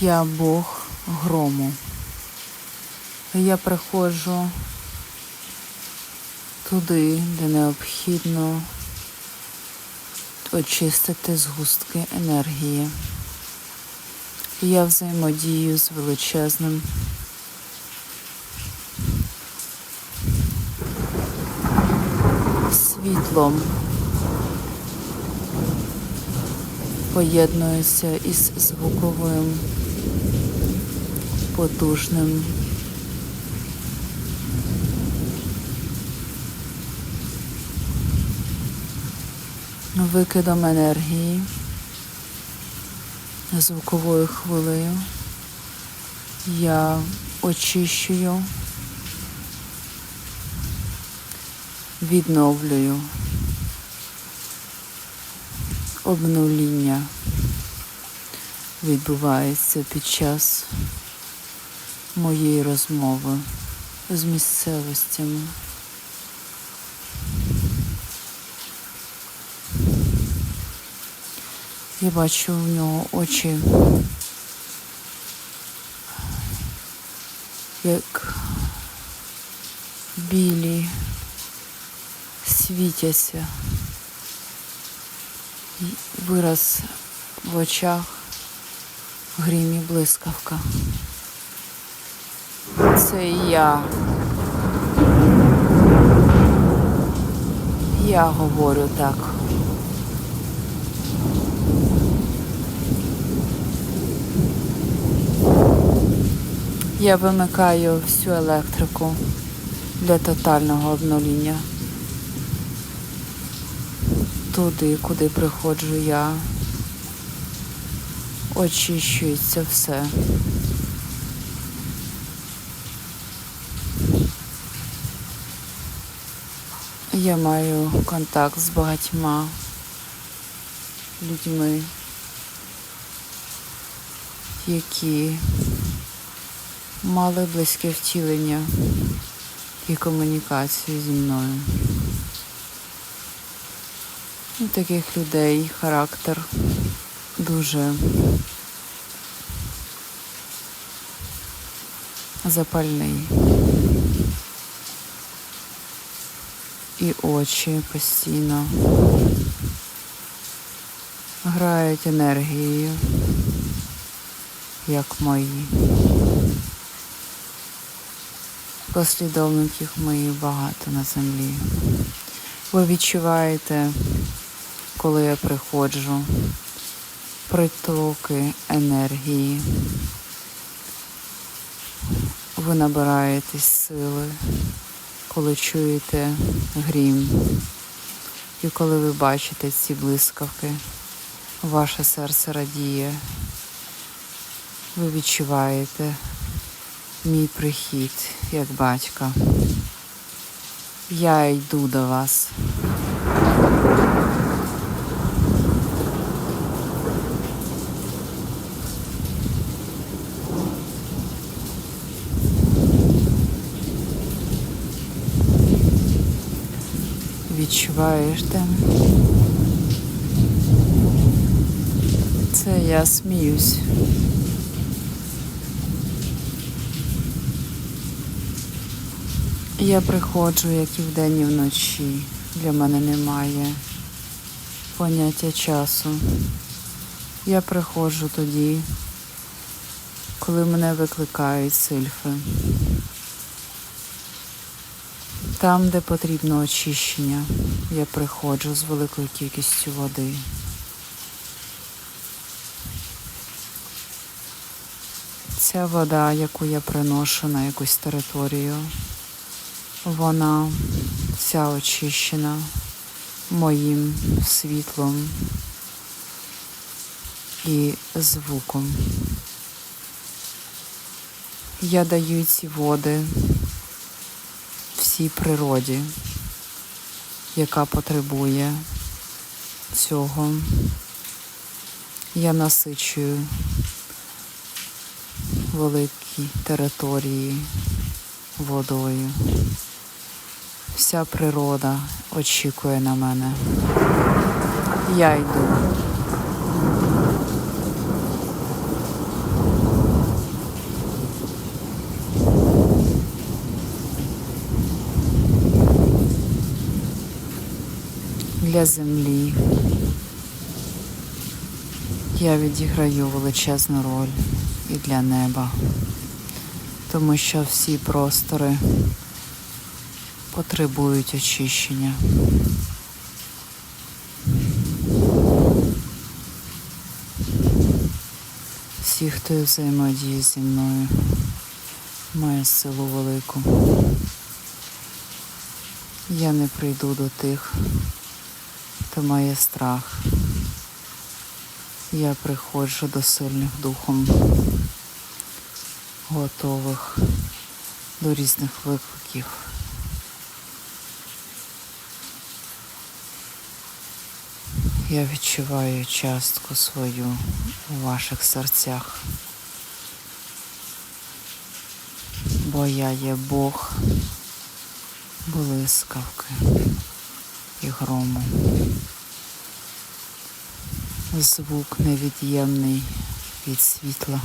Я Бог грому. Я приходжу туди, де необхідно очистити згустки енергії. Я взаємодію з величезним світлом. Поєднуюся із звуковим потужним викидом енергії, звуковою хвилею. Я очищую, відновлюю обнуління відбувається під час моєї розмови з місцевостями. Я бачу в нього очі, як білі, світяться. І Вираз в очах, в грімі блискавка. Це я. Я говорю так. Я вимикаю всю електрику для тотального обнуління. Туди, куди приходжу я, очищується все. Я маю контакт з багатьма людьми, які мали близьке втілення і комунікацію зі мною. У таких людей характер дуже запальний. І очі постійно грають енергією, як мої. Послідовників моїх багато на землі. Ви відчуваєте, коли я приходжу, притоки енергії. Ви набираєтесь сили, коли чуєте грім. І коли ви бачите ці блискавки, ваше серце радіє. Ви відчуваєте мій прихід як батька. Я йду до вас. Відчуваєш те? Це я сміюсь. Я приходжу, як і вдень, і вночі. Для мене немає поняття часу. Я приходжу тоді, коли мене викликають сильфи. Там, де потрібно очищення, я приходжу з великою кількістю води. Ця вода, яку я приношу на якусь територію, вона вся очищена моїм світлом і звуком. Я даю ці води всій природі, яка потребує цього. Я насичую великі території водою. Вся природа очікує на мене. Я йду. Для землі. Я відіграю величезну роль і для неба, тому що всі простори потребують очищення. Всі, хто взаємодіє зі мною, має силу велику. Я не прийду до тих, має страх. Я приходжу до сильних духом, готових до різних викликів. Я відчуваю частку свою у ваших серцях, бо я є Бог блискавки і грому. Звук невід'ємний від світла.